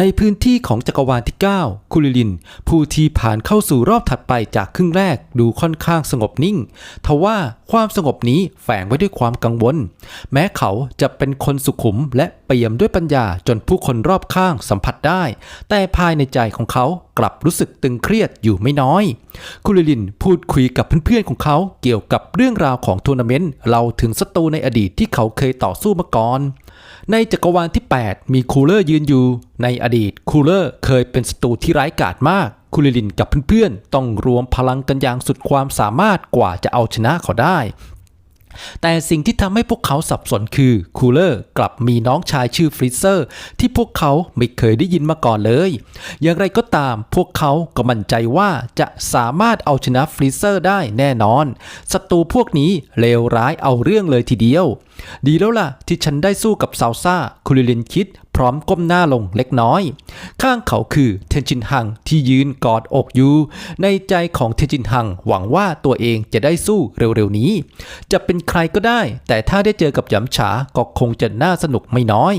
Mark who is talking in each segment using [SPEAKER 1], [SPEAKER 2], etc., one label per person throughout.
[SPEAKER 1] ในพื้นที่ของจักรวาลที่ 9 คุริลิน ผู้ที่ผ่านเข้าสู่รอบถัดไปจากครึ่งแรกดูค่อนข้างสงบนิ่ง ทว่าความสงบนี้แฝงไว้ด้วยความกังวล แม้เขาจะเป็นคนสุขุมและ เปี่ยมด้วยปัญญาจนผู้คนรอบข้างสัมผัสได้ แต่ภายในใจของเขากลับรู้สึกตึงเครียดอยู่ไม่น้อย คุริลินพูดคุยกับเพื่อนๆของเขาเกี่ยวกับเรื่องราวของทัวร์นาเมนต์เราถึงศัตรูในอดีตที่เขาเคยต่อสู้มาก่อน ในจักรวาลที่ 8 มีคูลเลอร์ยืนอยู่ ในอดีตคูลเลอร์เคยเป็นศัตรูที่ร้ายกาจมากคุริลินกับเพื่อนๆ ต้องรวมพลังกันอย่างสุดความสามารถกว่าจะเอาชนะเขาได้ แต่สิ่งที่ทำให้พวกเขาสับสนคือคูลเลอร์กลับมีน้องชายชื่อฟริเซอร์ ที่พวกเขาไม่เคยได้ยินมาก่อนเลย อย่างไรก็ตามพวกเขาก็มั่นใจว่าจะสามารถเอาชนะฟริเซอร์ได้แน่นอนศัตรูพวกนี้เลวร้ายเอาเรื่องเลยทีเดียว ดีแล้วล่ะที่ฉันได้สู้กับซาวซ่าคุริลินคิด พร้อมก้มหน้าลงเล็กน้อย ข้างเขาคือเทนจินหังที่ยืนกอดอกอยู่ ในใจของเทนจินหังหวังว่าตัวเองจะได้สู้เร็วๆนี้ จะเป็นใครก็ได้ แต่ถ้าได้เจอกับหยำฉาก็คงจะน่าสนุกไม่น้อย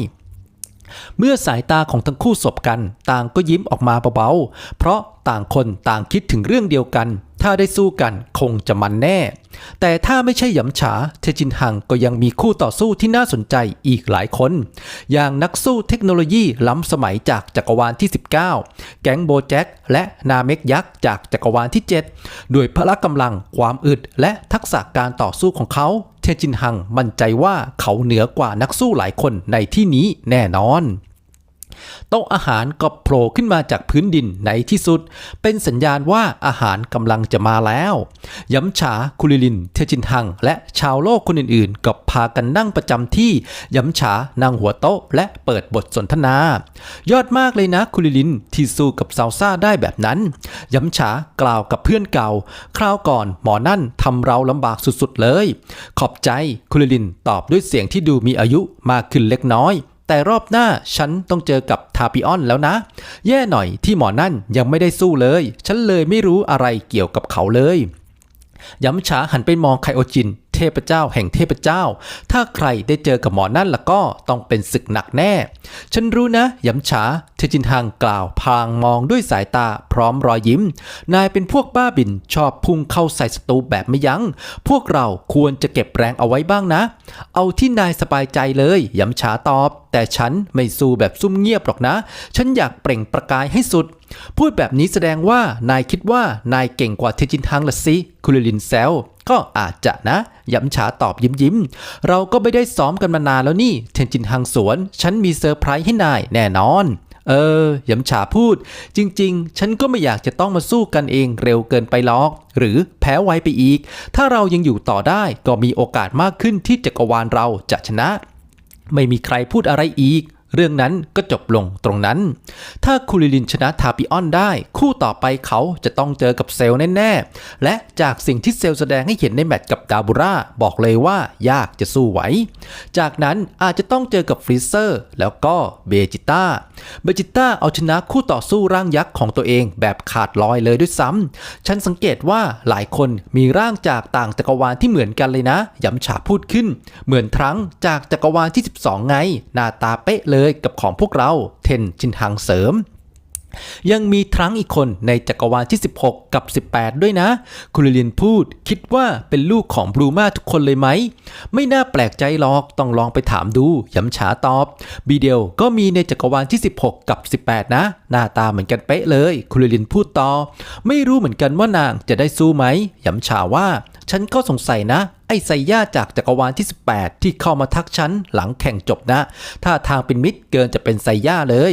[SPEAKER 1] เมื่อสายตาของทั้งคู่สบกัน ต่างก็ยิ้มออกมาเบาๆ เพราะต่างคนต่างคิดถึงเรื่องเดียวกัน ถ้าได้สู้กันคงจะมันแน่ แต่ถ้าไม่ใช่หยำฉา เทจินหังก็ยังมีคู่ต่อสู้ที่น่าสนใจอีกหลายคน อย่างนักสู้เทคโนโลยีล้ำสมัยจากจักรวาลที่ 19 แก๊งโบแจ็คและนาเมกยักษ์จากจักรวาลที่ 7 ด้วยพละกำลังความอึดและทักษะการต่อสู้ของเขา เทจินหังมั่นใจว่าเขาเหนือกว่านักสู้หลายคนในที่นี้แน่นอน โต๊ะอาหารก็โผล่ขึ้นมาจากพื้นดินในที่สุด เป็นสัญญาณว่าอาหารกำลังจะมาแล้ว ย้ำฉาคุริลิน เทจินหัง และชาวโลกคนอื่นๆก็พากันนั่งประจำที่ ย้ำฉานั่งหัวโต๊ะ และเปิดบทสนทนา ยอดมากเลยนะคุริลินที่สู้กับซาวซ่าได้แบบนั้น ย้ำฉากล่าวกับเพื่อนเก่า คราวก่อนหมอนั่นทำเราลำบากสุดๆเลย ขอบใจคุริลินตอบด้วยเสียงที่ดูมีอายุมากขึ้นเล็กน้อย แต่รอบหน้าฉันต้องเจอกับทาปิออนแล้วนะ แย่หน่อยที่หมอนั่นยังไม่ได้สู้เลย ฉันเลยไม่รู้อะไรเกี่ยวกับเขาเลยย้ำช้าหันไปมองไคโอจิน เทพเจ้าแห่งเทพเจ้า ถ้าใครได้เจอกับหมอนั่นล่ะก็ต้องเป็นศึกหนักแน่ ฉันรู้นะย้ำช้าเทจินฮังกล่าวพางมองด้วยสายตาพร้อมรอยยิ้ม นายเป็นพวกบ้าบินชอบพุ่งเข้าใส่ศัตรูแบบไม่ยัง้ง พวกเราควรจะเก็บแรงเอาไว้บ้างนะ เอาที่นายสบายใจเลยย้ำช้าตอบ แต่ฉันไม่สู้แบบซุ่มเงียบหรอกนะ ฉันอยากเปล่งประกายให้สุด พูดแบบนี้แสดงว่านายคิดว่านายเก่งกว่าเทจินฮังละสิคุริลินแซว ก็อาจจะนะ ย้ำฉาตอบยิ้มยิ้มๆเราก็ไม่ได้ซ้อมกันมานานแล้วนี่ เทนจินฮังสวน ฉันมีเซอร์ไพรส์ให้นายแน่นอนเออย้ำฉาพูด จริง ๆ ฉันก็ไม่อยากจะต้องมาสู้กันเองเร็วเกินไปหรอก หรือแพ้ไวไปอีก ถ้าเรายังอยู่ต่อได้ก็มีโอกาสมากขึ้นที่จักรวาลเราจะชนะ ไม่มีใครพูดอะไรอีก เรื่องนั้นก็จบลงตรงนั้น ถ้าคูริลินชนะทาปิออนได้ คู่ต่อไปเขาจะต้องเจอกับเซลแน่ๆ และจากสิ่งที่เซลแสดงให้เห็นในแมตช์กับดาบูราบอกเลยว่ายากจะสู้ไหว จากนั้นอาจจะต้องเจอกับฟรีเซอร์ แล้วก็เบจิต้า เบจิต้าเอาชนะคู่ต่อสู้ร่างยักษ์ของตัวเองแบบขาดลอยเลยด้วยซ้ำ ฉันสังเกตว่าหลายคนมีร่างจากต่างจักรวาลที่เหมือนกันเลยนะย้ำฉาพูดขึ้น เหมือนทั้งจากจักรวาลที่ 12 ไง หน้าตาเป๊ะเลยกับของพวกเราเทนชินหังเสริมยังมีทรังอีกคนในจักรวาลที่ 16 กับ 18 ด้วยนะ คุริลินพูด คิดว่าเป็นลูกของบลูมาทุกคนเลยไหม ไม่น่าแปลกใจหรอก ต้องลองไปถามดูย้ำฉาตอบ บีเดียวก็มีในจักรวาลที่ 16 กับ 18 นะ หน้าตาเหมือนกันเป๊ะเลย คุริลินพูดต่อ ไม่รู้เหมือนกันว่านางจะได้สู้ไหมย้ำฉาว่า ฉันก็สงสัยนะ ไอ้ไซย่าจากจักรวาลที่ 18 ที่เข้ามาทักฉันหลังแข่งจบนะถ้าทางเป็นมิตรเกินจะเป็นไซย่าเลย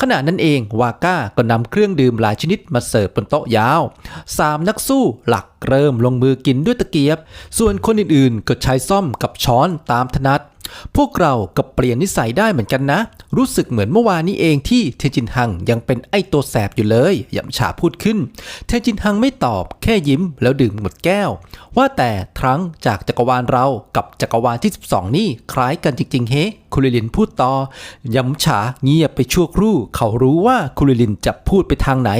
[SPEAKER 1] ขณะนั้นเองวาก้าก็นำเครื่องดื่มหลายชนิดมาเสิร์ฟบนโต๊ะยาวสามนักสู้หลักเริ่มลงมือกินด้วยตะเกียบ ส่วนคนอื่นๆก็ใช้ซ่อมกับช้อนตามถนัด พวกเราก็เปลี่ยนนิสัยได้เหมือนกันนะ รู้สึกเหมือนเมื่อวานนี้เองที่เทจินฮังยังเป็นไอ้ตัวแสบอยู่เลยหยำฉาพูดขึ้น เทจินฮังไม่ตอบแค่ยิ้มแล้วดื่มหมดแก้ว ว่าแต่ครั้งจากจักรวาลเรากับจักรวาลที่ 12 นี่คล้ายกันจริง ๆ เฮคุริลินพูดต่อยำฉาเงียบไปชั่วครู่ เขารู้ว่าคุริลินจะพูดไปทางไหน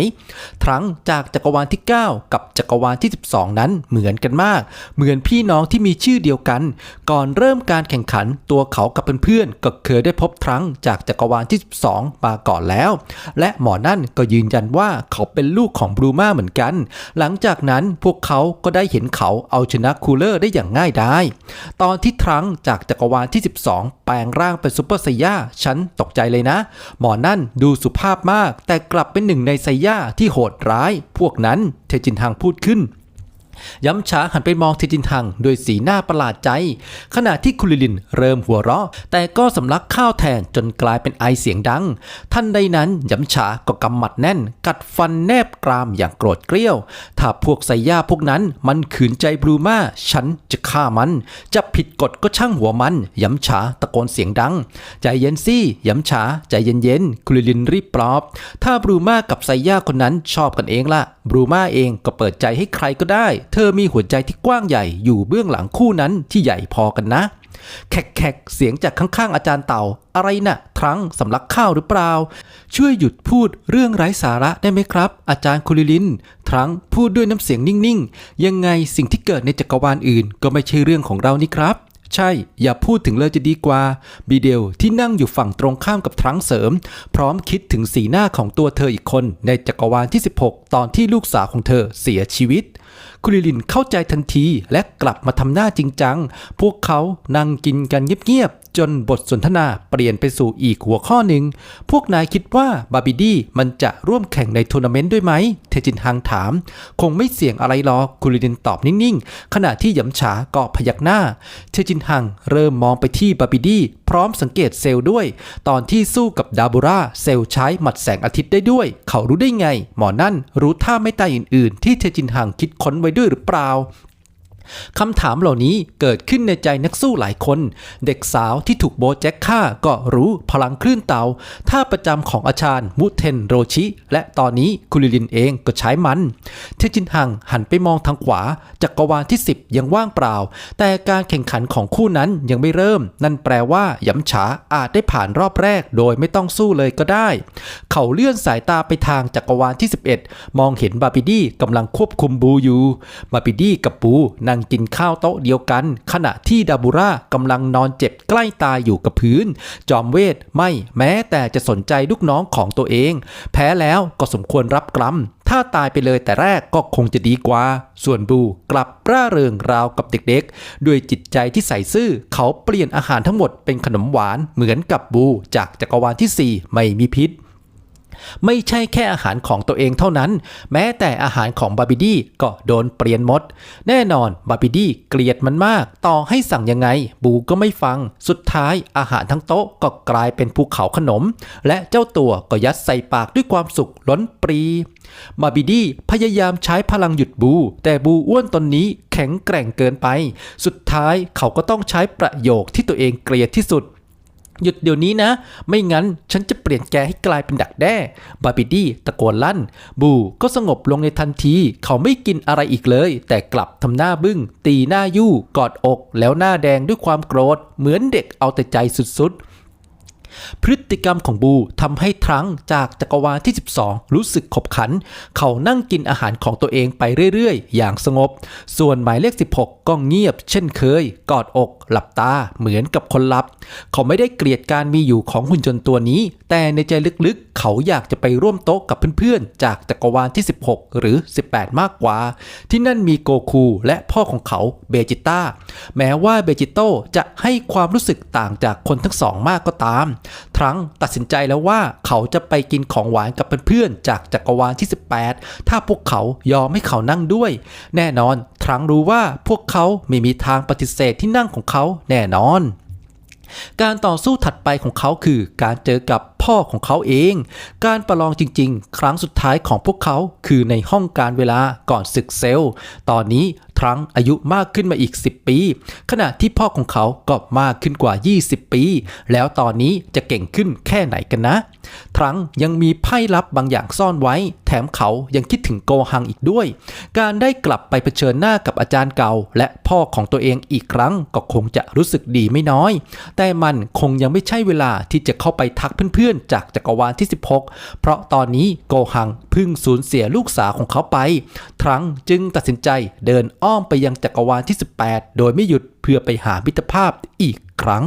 [SPEAKER 1] ครั้งจากจักรวาลที่ 9 กับจักรวาลที่ 12 นั้นเหมือนกันมาก เหมือนพี่น้องที่มีชื่อเดียวกัน ก่อนเริ่มการแข่งขันตัวเขากับเพื่อนๆก็เคยได้พบทรังจากจักรวาลที่ 12 มาก่อนแล้ว และหมอนั่นก็ยืนยันว่าเขาเป็นลูกของบรูมาเหมือนกัน หลังจากนั้นพวกเขาก็ได้เห็นเขาเอาชนะคูลเลอร์ได้อย่างง่ายดายตอนที่ทรังจากจักรวาลที่ 12 แปลงร่างเป็นซูเปอร์ไซย่าฉันตกใจเลยนะ หมอนั่นดูสุภาพมาก แต่กลับเป็นหนึ่งในไซย่าที่โหดร้าย พวกนั้นเทจินฮังพูดขึ้น ย้ำช้าหันไปมองเทจินทังโดยสีหน้าประหลาดใจ ขณะที่คุริลินเริ่มหัวเราะ แต่ก็สำลักข้าวแทนจนกลายเป็นไอเสียงดัง ท่านใดนั้นย้ำช้าก็กำหมัดแน่น กัดฟันแนบกรามอย่างโกรธเกรี้ยว ถ้าพวกไซย่าพวกนั้นมันขืนใจบรูมาฉันจะฆ่ามันจะผิดกฎก็ช่างหัวมันย้ำช้าตะโกนเสียงดัง ใจเย็นสิย้ำช้าใจเย็นๆคุริลินรีบปลอบ ถ้าบรูมากับไซย่าคนนั้นชอบกันเองล่ะบรูมาเองก็เปิดใจให้ใครก็ได้ เธอมีหัวใจที่กว้างใหญ่อยู่เบื้องหลังคู่นั้นที่ใหญ่พอกันนะ แขกๆ เสียงจากข้างๆ อาจารย์เต่า อะไรนะ่ะ ทรังสำลักข้าวหรือเปล่า ช่วยหยุดพูดเรื่องไร้สาระได้ไหมครับ อาจารย์คุริลิน ทรังพูดด้วยน้ำเสียงนิ่งๆ ยังไงสิ่งที่เกิดในจักรวาลอื่น ก็ไม่ใช่เรื่องของเรานี่ครับ ใช่ อย่าพูดถึงเลยจะดีกว่า บีเดลที่นั่งอยู่ฝั่งตรงข้ามกับทรังเสริม พร้อมคิดถึงสีหน้าของตัวเธออีกคนในจักรวาลที่ 16 ตอนที่ลูกสาวของเธอเสียชีวิต คุริลินเข้าใจทันทีและกลับมาทำหน้าจริงจัง พวกเขานั่งกินกันเงียบ จนบทสนทนาเปลี่ยนไปสู่อีกหัวข้อหนึ่ง พวกนายคิดว่าบาบิดี้มันจะร่วมแข่งในทัวร์นาเมนต์ด้วยไหม เทจินฮังถาม คงไม่เสี่ยงอะไรหรอกคุริลินตอบนิ่งๆ ขณะที่หยำฉาก็พยักหน้า เทจินฮังเริ่มมองไปที่บาบิดี้พร้อมสังเกตเซลล์ด้วย ตอนที่สู้กับดาบูราเซลล์ใช้หมัดแสงอาทิตย์ได้ด้วย เขารู้ได้ไง หมอนั่นรู้ท่าไม่ตายอื่น ๆ ที่เทจินฮังคิดค้นไว้ด้วยหรือเปล่า คำถามเหล่านี้เกิดขึ้นในใจนักสู้หลายคน เด็กสาวที่ถูกโบแจ็คฆ่าก็รู้พลังคลื่นเตาท่าประจำของอาจารย์มุเทนโรชิ และตอนนี้คุริลินเองก็ใช้มัน เทจินหังหันไปมองทางขวาจักรวาลที่ 10 ยังว่างเปล่า แต่การแข่งขันของคู่นั้นยังไม่เริ่ม นั่นแปลว่าหยำฉาอาจได้ผ่านรอบแรกโดยไม่ต้องสู้เลยก็ได้ เขาเลื่อนสายตาไปทางจักรวาลที่ 11 มองเห็นบาปิดี้กำลังควบคุมบูอยู่บาปิดี้กับบูนงกินข้าวโต๊ะเดียวกัน ขณะที่ดาบูร่ากำลังนอนเจ็บใกล้ตายอยู่กับพื้น จอมเวทไม่แม้แต่จะสนใจลูกน้องของตัวเอง แพ้แล้วก็สมควรรับกรรมถ้าตายไปเลยแต่แรกก็คงจะดีกว่า ส่วนบูกลับร่าเริงราวกับเด็กๆ ด้วยจิตใจที่ใส่ซื่อ เขาเปลี่ยนอาหารทั้งหมดเป็นขนมหวานเหมือนกับบู จากจักรวาลที่ 4 ไม่มีพิษ ไม่ใช่แค่อาหารของตัวเองเท่านั้น แม้แต่อาหารของบาบิดี้ก็โดนเปลี่ยนหมด แน่นอนบาบิดี้เกลียดมันมาก ต่อให้สั่งยังไง บูก็ไม่ฟัง สุดท้ายอาหารทั้งโต๊ะก็กลายเป็นภูเขาขนม และเจ้าตัวก็ยัดใส่ปากด้วยความสุขล้นปรีบาบิดี้พยายามใช้พลังหยุดบู แต่บูอ้วนตนนี้แข็งแกร่งเกินไป สุดท้ายเขาก็ต้องใช้ประโยคที่ตัวเองเกลียดที่สุด หยุดเดี๋ยวนี้นะ ไม่งั้นฉันจะเปลี่ยนแกให้กลายเป็นดักแด้ บาบิดี้ตะโกนลั่น บูก็สงบลงในทันที เขาไม่กินอะไรอีกเลย แต่กลับทำหน้าบึ้ง ตีหน้ายู่ กอดอก แล้วหน้าแดงด้วยความโกรธ เหมือนเด็กเอาแต่ใจสุดๆ พฤติกรรมของบูทำให้ทรังจากจักรวาลที่ 12 รู้สึกขบขัน เขานั่งกินอาหารของตัวเองไปเรื่อยๆ อย่างสงบ ส่วนหมายเลข 16 ก็เงียบเช่นเคย กอดอก หลับตาเหมือนกับคนหลับ เขาไม่ได้เกลียดการมีอยู่ของหุ่นยนต์ตัวนี้ แต่ในใจลึกๆ เขาอยากจะไปร่วมโต๊ะกับเพื่อนๆ จากจักรวาลที่ 16 หรือ 18 มากกว่า ที่นั่นมีโกคูและพ่อของเขาเบจิต้าแม้ว่าเบจิโต้จะให้ความรู้สึกต่างจากคนทั้งสองมากก็ตามทรังตัดสินใจแล้วว่าเขาจะไปกินของหวานกับเพื่อนๆจากจักรวาลที่ 18 ถ้าพวกเขายอมให้เขานั่งด้วย แน่นอนทรังรู้ว่าพวกเขาไม่มีทางปฏิเสธที่นั่งของเขาแน่นอนการต่อสู้ถัดไปของเขาคือการเจอกับพ่อของเขาเอง การประลองจริง ๆ ครั้งสุดท้ายของพวกเขาคือในห้องการเวลาก่อนศึกเซล ตอนนี้ ทรังอายุมากขึ้นมาอีก 10 ปี ขณะที่พ่อของเขาก็มากขึ้นกว่า 20 ปี แล้วตอนนี้จะเก่งขึ้นแค่ไหนกันนะทรังยังมีไพ่ลับบางอย่างซ่อนไว้ แถมเขายังคิดถึงโกหังอีกด้วย การได้กลับไปเผชิญหน้ากับอาจารย์เก่า และพ่อของตัวเองอีกครั้งก็คงจะรู้สึกดีไม่น้อย แต่มันคงยังไม่ใช่เวลาที่จะเข้าไปทักเพื่อนๆ จากจักรวาลที่ 16 เพราะตอนนี้โกหังเพิ่งสูญเสียลูกสาวของเขาไปทรังจึงตัดสินใจเดินอ้ออ้อมไปยังจักรวาลที่ 18 โดยไม่หยุดเพื่อไปหามิตรภาพอีกครั้ง